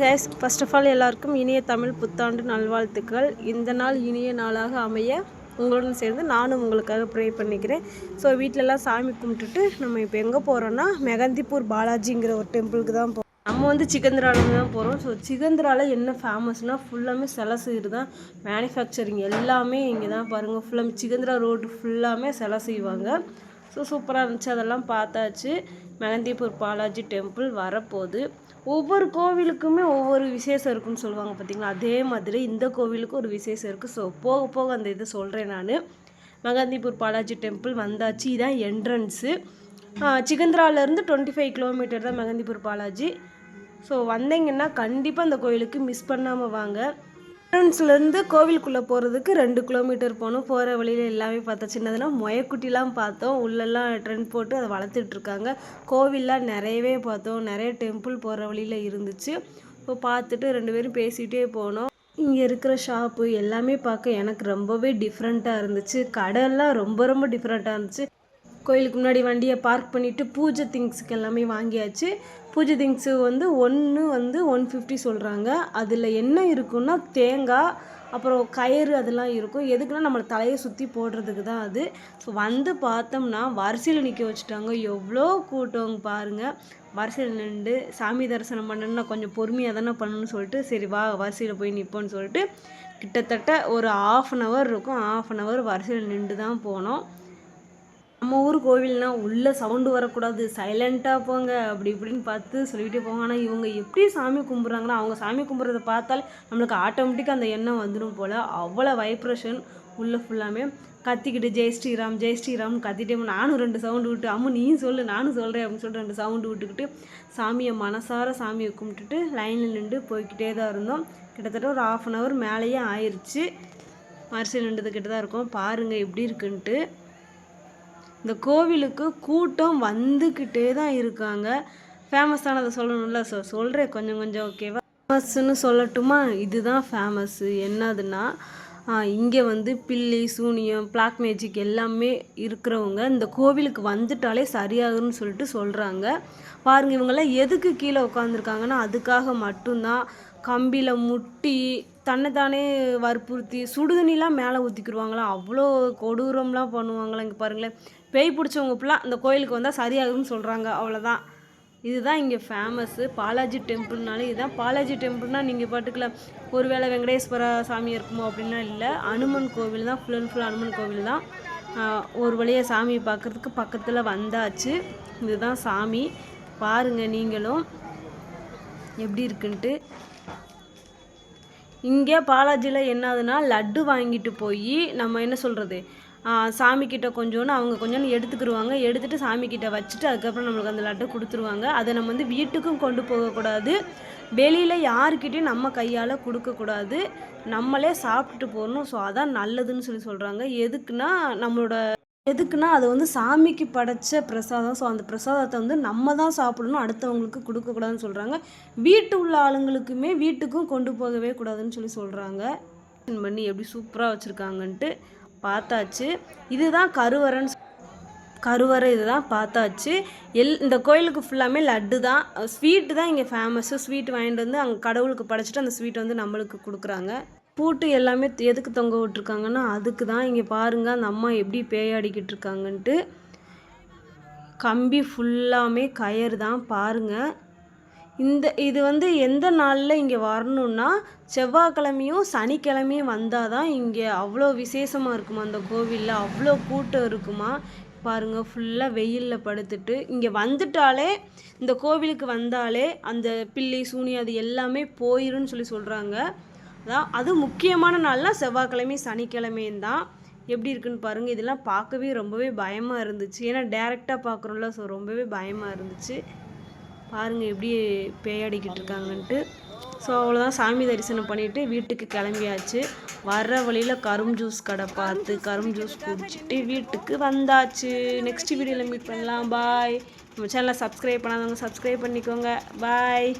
Case first of all எல்லாருக்கும் இனிய தமிழ் புத்தாண்டு நல்வாழ்த்துக்கள். இந்த நாள் இனிய நாளாக அமைய உங்களுடன் சேர்ந்து நானும் உங்களுக்காக ப்ரே பண்ணிக்கிறேன். ஸோ வீட்டிலலாம் சாமி கும்பிட்டுட்டு நம்ம இப்போ எங்கே போகிறோன்னா மெகந்திப்பூர் பாலாஜிங்கிற ஒரு டெம்பிளுக்கு தான் போகிறோம் நம்ம வந்து சிக்கந்திராலேருந்து தான் போகிறோம் ஸோ சிக்கந்திராவில் என்ன ஃபேமஸ்னால் ஃபுல்லாமே சில செய்கிறது தான் மேனுஃபேக்சரிங் எல்லாமே இங்கே தான் பாருங்கள் ஃபுல்லாக சிக்கந்திரா ரோடு ஃபுல்லாமே சிலை செய்வாங்க. ஸோ சூப்பராக இருந்துச்சு. அதெல்லாம் பார்த்தாச்சு. மெகந்திப்பூர் பாலாஜி டெம்பிள் வரப்போகுது. ஒவ்வொரு கோவிலுக்குமே ஒவ்வொரு விசேஷம் இருக்குன்னு சொல்லுவாங்க பார்த்தீங்களா? அதே மாதிரி இந்த கோவிலுக்கு ஒரு விசேஷம் இருக்குது ஸோ போக போக அந்த இதை சொல்கிறேன் நான். மெகந்திப்பூர் பாலாஜி டெம்பிள் வந்தாச்சு. இதான் என்ட்ரன்ஸு சிகந்திராலேருந்து டுவெண்ட்டி ஃபைவ் கிலோமீட்டர் தான் மெகந்திப்பூர் பாலாஜி. ஸோ வந்தீங்கன்னா கண்டிப்பாக அந்த கோவிலுக்கு மிஸ் பண்ணாமல் வாங்க. என்ட்ரன்ஸ்லேருந்து கோவிலுக்குள்ளே போகிறதுக்கு ரெண்டு கிலோமீட்டர் போகணும் போகிற வழியில் எல்லாமே பார்த்தா சின்னதுனா முயக்குட்டிலாம் பார்த்தோம். உள்ளெல்லாம் ட்ரெண்ட் போட்டு அதை வளர்த்துட்ருக்காங்க கோவில்லாம் நிறையவே பார்த்தோம். நிறைய டெம்பிள் போகிற வழியில் இருந்துச்சு. இப்போ பார்த்துட்டு ரெண்டு பேரும் பேசிகிட்டே போனோம். இங்கே இருக்கிற ஷாப்பு எல்லாமே பார்க்க எனக்கு ரொம்பவே டிஃப்ரெண்ட்டாக இருந்துச்சு. கடையெல்லாம் ரொம்ப ரொம்ப டிஃப்ரெண்ட்டாக இருந்துச்சு. கோயிலுக்கு முன்னாடி வண்டியை பார்க் பண்ணிவிட்டு பூஜை திங்ஸுக்கு எல்லாமே வாங்கியாச்சு. பூஜை திங்ஸு வந்து ஒன்று வந்து ஒன் ஃபிஃப்டி சொல்கிறாங்க அதில் என்ன இருக்குன்னா தேங்காய் அப்புறம் கயிறு அதெல்லாம் இருக்கும். எதுக்குன்னா நம்மளை தலையை சுற்றி போடுறதுக்கு தான் அது. ஸோ வந்து பார்த்தோம்னா வரிசையில் நிற்க வச்சுட்டாங்க. எவ்வளோ கூட்டம் பாருங்கள் வரிசையில் நின்று சாமி தரிசனம் பண்ணணும்னா கொஞ்சம் பொறுமையாக தானே பண்ணணும்னு சொல்லிட்டு சரி வா வரிசையில் போய் நிற்போன்னு சொல்லிட்டு கிட்டத்தட்ட ஒரு ஆஃப் அன் ஹவர் இருக்கும். ஆஃப் அன் ஹவர் வரிசையில் நின்று தான் போனோம். நம்ம ஊர் கோவில்னா உள்ளே சவுண்டு வரக்கூடாது. சைலண்ட்டாக போங்க. அப்படி இப்படின்னு பார்த்து சொல்லிகிட்டே போவாங்க. ஆனால் இவங்க எப்படி சாமி கும்பிட்றாங்கன்னா அவங்க சாமி கும்பிட்றத பார்த்தாலே நம்மளுக்கு ஆட்டோமேட்டிக்காக அந்த எண்ணம் வந்துடும் போல். அவ்வளோ வைப்ரேஷன் உள்ளே ஃபுல்லாமே கத்திக்கிட்டு ஜெய் ஸ்ரீராம் ஜெய் ஸ்ரீராம் கத்திட்டே நானும் ரெண்டு சவுண்டு விட்டு அம்மு நீயும் சொல்லு நானும் சொல்கிறேன் அப்படின்னு சொல்லிட்டு ரெண்டு சவுண்டு விட்டுக்கிட்டு சாமியை மனசார சாமியை கும்பிட்டுட்டு லைனில் நின்று போய்கிட்டே தான் இருந்தோம். கிட்டத்தட்ட ஒரு ஆஃப் அன் ஹவர் மேலேயே ஆயிடுச்சு வரிசையில் நின்றுக்கிட்டு தான் இருக்கோம். பாருங்கள் எப்படி இருக்குன்ட்டு. இந்த கோவிலுக்கு கூட்டம் வந்துக்கிட்டே தான் இருக்காங்க. ஃபேமஸானதை சொல்லணும்ல ஸோ சொல்கிறேன் கொஞ்சம் கொஞ்சம் ஓகேவா ஃபேமஸ்ன்னு சொல்லட்டுமா? இதுதான் ஃபேமஸ்ஸு என்னதுன்னா இங்கே வந்து பில்லி சூனியம் பிளாக் மேஜிக் எல்லாமே இருக்கிறவங்க இந்த கோவிலுக்கு வந்துட்டாலே சரியாகும்னு சொல்லிட்டு சொல்கிறாங்க பாருங்கள் இவங்கெல்லாம் எதுக்கு கீழே உட்காந்துருக்காங்கன்னா அதுக்காக மட்டும்தான் கம்பியில் முட்டி தன்னைத்தானே வற்புறுத்தி சுடுதண்ணிலாம் மேலே ஊற்றிக்கிடுவாங்களாம் அவ்வளோ கொடூரம்லாம் பண்ணுவாங்களா இங்கே பாருங்களேன். பேய் பிடிச்சவங்க ஃபுல்லாக அந்த கோயிலுக்கு வந்தால் சரியாகும்னு சொல்கிறாங்க அவ்வளோதான் இதுதான் இங்கே ஃபேமஸ்ஸு பாலாஜி டெம்பிள்னாலே இதுதான் பாலாஜி டெம்பிள்னால் நீங்கள் பாட்டுக்கல ஒருவேளை வெங்கடேஸ்வர சாமி இருக்குமோ அப்படின்லாம் இல்லை அனுமன் கோவில் தான் ஃபுல் அண்ட் ஃபுல் அனுமன் கோவில் தான். ஒரு வழியாக சாமி பார்க்குறதுக்கு பக்கத்தில் வந்தாச்சு. இதுதான் சாமி. பாருங்கள் நீங்களும். எப்படி இருக்குன்ட்டு. இங்கே பாலாஜியில் என்னதுன்னா லட்டு வாங்கிட்டு போய் நம்ம என்ன சொல்கிறது சாமிக்கிட்ட கொஞ்சோன்னு அவங்க கொஞ்சோன்னு எடுத்துக்கிடுவாங்க எடுத்துகிட்டு சாமிக்கிட்ட வச்சுட்டு அதுக்கப்புறம் நம்மளுக்கு அந்த லட்டை கொடுத்துருவாங்க. அதை நம்ம வந்து வீட்டுக்கும் கொண்டு போகக்கூடாது. வெளியில் யாருக்கிட்டையும் நம்ம கையால் கொடுக்கக்கூடாது. நம்மளே சாப்பிட்டுட்டு போகணும். ஸோ அதான் நல்லதுன்னு சொல்லி சொல்கிறாங்க எதுக்குன்னா நம்மளோட எதுக்குன்னா அது வந்து சாமிக்கு படைச்ச பிரசாதம். ஸோ அந்த பிரசாதத்தை வந்து நம்ம தான் சாப்பிடணும். அடுத்தவங்களுக்கு கொடுக்கக்கூடாதுன்னு சொல்கிறாங்க வீட்டு உள்ள ஆளுங்களுக்குமே வீட்டுக்கும் கொண்டு போகவே கூடாதுன்னு சொல்லி சொல்கிறாங்க பண்ணி எப்படி சூப்பராக வச்சுருக்காங்கன்ட்டு பார்த்தாச்சு. இதுதான் கருவறைன்னு கருவறை இதுதான் பார்த்தாச்சு. எல் இந்த கோயிலுக்கு ஃபுல்லாமே லட்டு தான். ஸ்வீட்டு தான் இங்கே ஃபேமஸ்ஸு ஸ்வீட் வாங்கிட்டு வந்து அங்கே கடவுளுக்கு படைச்சிட்டு அந்த ஸ்வீட் வந்து நம்மளுக்கு கொடுக்குறாங்க. பூட்டு எல்லாமே எதுக்கு தொங்க விட்ருக்காங்கன்னா அதுக்கு தான் இங்கே பாருங்கள் அந்த அம்மா எப்படி பேயாடிக்கிட்டு இருக்காங்கன்ட்டு. கம்பி ஃபுல்லாமே கயர் தான் பாருங்கள் இந்த இது வந்து எந்த நாளில் இங்கே வரணுன்னா செவ்வாய்க்கிழமையும் சனிக்கிழமையும் வந்தால் தான் இங்கே அவ்வளோ விசேஷமாக இருக்குமா அந்த கோவிலில் அவ்வளோ கூட்டம் இருக்குமா. பாருங்கள் ஃபுல்லாக வெயிலில் படுத்துட்டு இங்கே வந்துட்டாலே இந்த கோவிலுக்கு வந்தாலே அந்த பில்லி சூனி அது எல்லாமே போயிருன்னு சொல்லி சொல்கிறாங்க அதான் அது முக்கியமான நாள்னால் செவ்வாய்க்கிழமை சனிக்கிழமையும் தான். எப்படி இருக்குன்னு பாருங்கள் இதெல்லாம் பார்க்கவே ரொம்பவே பயமாக இருந்துச்சு. ஏன்னா டேரெக்டாக பார்க்குறோம்ல ஸோ ரொம்பவே பயமாக இருந்துச்சு. பாருங்கள் எப்படி பேயாடிக்கிட்டு இருக்காங்கன்ட்டு. ஸோ அவ்வளோதான் சாமி தரிசனம் பண்ணிவிட்டு வீட்டுக்கு கிளம்பியாச்சு. வர்ற வழியில் கரும் ஜூஸ் கடை பார்த்து கரும் ஜூஸ் குடிச்சிட்டு வீட்டுக்கு வந்தாச்சு. நெக்ஸ்ட் வீடியோவில் மீட் பண்ணலாம். பாய் நம்ம சேனலை சப்ஸ்கிரைப் பண்ணாதவங்க சப்ஸ்கிரைப் பண்ணிக்கோங்க. பாய்